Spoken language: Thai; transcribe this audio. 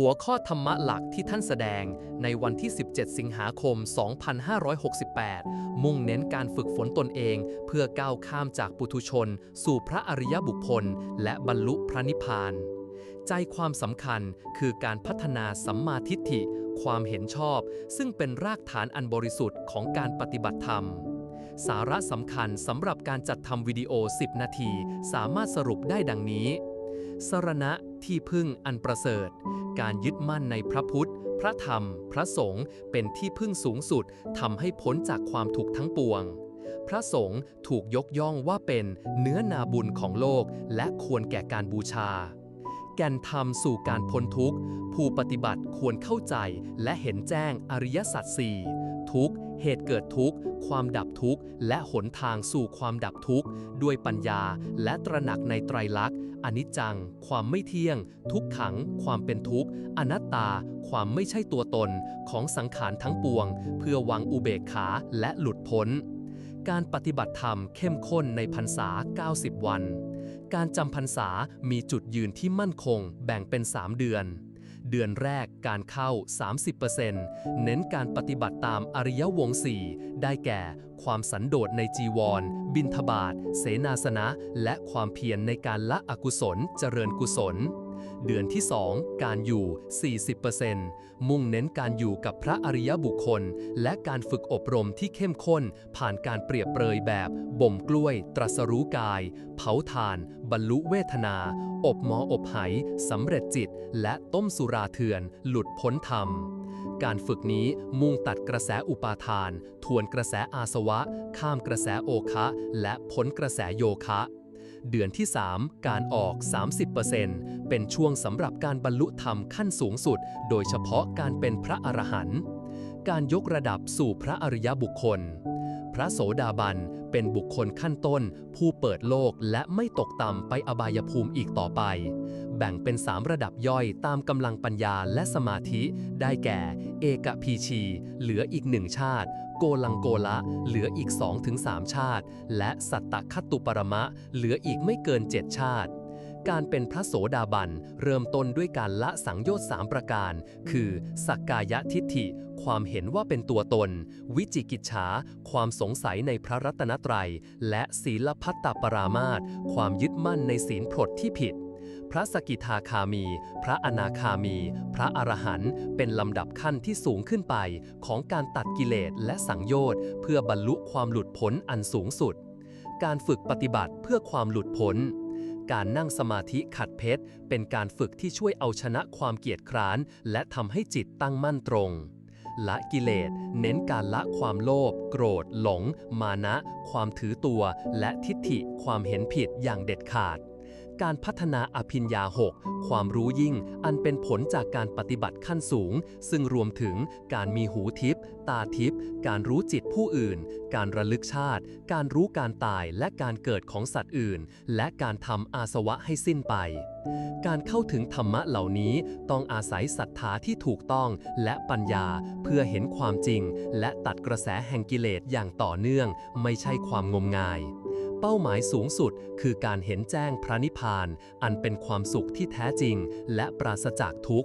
หัวข้อธรรมะหลักที่ท่านแสดงในวันที่ 17 สิงหาคม 2568 มุ่งเน้นการฝึกฝนตนเอง เพื่อก้าวข้ามจากปุถุชน สู่พระอริยบุคคล และบรรลุพระนิพพาน ใจความสำคัญคือการพัฒนาสัมมาทิฏฐิ ความเห็นชอบ ซึ่งเป็นรากฐานอันบริสุทธิ์ของการปฏิบัติธรรมสาระสำคัญสำหรับการจัดทำวิดีโอ 10 นาที สามารถสรุปได้ดังนี้ สรณะที่พึ่งอันประเสริฐ การยึดมั่นในพระพุทธ พระธรรม พระสงฆ์เป็นที่พึ่งสูงสุดทำให้พ้นจากความถูกทั้งปวง พระสงฆ์ถูกยกย่องว่าเป็นเนื้อนาบุญของโลกและควรแก่การบูชา แก่นธรรมสู่การพ้นทุกข์ ผู้ปฏิบัติควรเข้าใจและเห็นแจ้งอริยสัจสี่ ทุกข์ เหตุเกิดทุกข์ ความดับทุกข์ และหนทางสู่ความดับทุกข์ ด้วยปัญญาและตระหนักในไตรลักษณ์อนิจจัง ความไม่เที่ยง ทุกขัง ความเป็นทุกข์ อนัตตา ความไม่ใช่ตัวตนของสังขารทั้งปวง เพื่อวางอุเบกขาและหลุดพ้น การปฏิบัติธรรมเข้มข้นในพรรษา 90 วัน การจำพรรษามีจุดยืนที่มั่นคง แบ่งเป็น 3 เดือน เดือนแรกการเข้า 30%เน้นการปฏิบัติตามอริยวงศ์สี่ได้แก่ ความสันโดษในจีวร บินทบาทเสนาสนะ และความเพียรในการละอกุศลเจริญกุศล เดือนที่ 2 การอยู่ 40%มุ่งเน้นการอยู่กับพระอริยบุคคล และการฝึกอบรมที่เข้มข้น ผ่านการเปรียบเปรยแบบบ่มกล้วย ตรัสรู้กาย เผาทาน บรรลุเวทนา อบหมออบไหสำเร็จจิต และต้มสุราเถื่อน หลุดพ้นธรรมการฝึกนี้มุ่งตัดกระแสอุปาทาน ทวนกระแสอาสวะ ข้ามกระแสโอคะ และพ้นกระแสโยคะ เดือนที่ 3 การออก 30%เป็นช่วงสำหรับการบรรลุธรรมขั้นสูงสุด โดยเฉพาะการเป็นพระอรหันต์การยกระดับสู่พระอริยบุคคล พระโสดาบันเป็นบุคคลขั้นต้น ผู้เปิดโลกและไม่ตกต่ำไปอบายภูมิอีกต่อไป แบ่งเป็น3ระดับย่อยตามกำลังปัญญาและสมาธิ ได้แก่ เอกพีชี เหลืออีกหนึ่งชาติ โกลังโกละเหลืออีก 2-3 ชาติ และสัตตคัตตุปรมะ เหลืออีกไม่เกิน 7 ชาติ การเป็นพระโสดาบันเริ่มต้นด้วยการละสังโยชน์สามประการ คือสักกายทิฏฐิ ความเห็นว่าเป็นตัวตน วิจิกิจฉา ความสงสัยในพระรัตนตรัย และศีลพัตตปรามาตความยึดมั่นในศีลพรตที่ผิดพระสกิทาคามี พระอนาคามี พระอรหันต์เป็นลำดับขั้นที่สูงขึ้นไป ของการตัดกิเลสและสังโยชน์ เพื่อบรรลุความหลุดพ้นอันสูงสุด การฝึกปฏิบัติเพื่อความหลุดพ้น การนั่งสมาธิขัดเพชร เป็นการฝึกที่ช่วยเอาชนะความเกียจคร้าน และทำให้จิตตั้งมั่นตรง ละกิเลส เน้นการละความโลภโกรธ หลง มานะ ความถือตัว และทิฏฐิความเห็นผิดอย่างเด็ดขาด การพัฒนาอภิญญาหกความรู้ยิ่ง อันเป็นผลจากการปฏิบัติขั้นสูง ซึ่งรวมถึงการมีหูทิพย์ตาทิพย์การรู้จิตผู้อื่น การระลึกชาติ การรู้การตายและการเกิดของสัตว์อื่น และการทำอาสวะให้สิ้นไป การเข้าถึงธรรมะเหล่านี้ต้องอาศัยศรัทธาที่ถูกต้องและปัญญาเพื่อเห็นความจริง และตัดกระแสแห่งกิเลสอย่างต่อเนื่อง ไม่ใช่ความงมงาย เป้าหมายสูงสุดคือการเห็นแจ้งพระนิพพาน อันเป็นความสุขที่แท้จริง และปราศจากทุกข์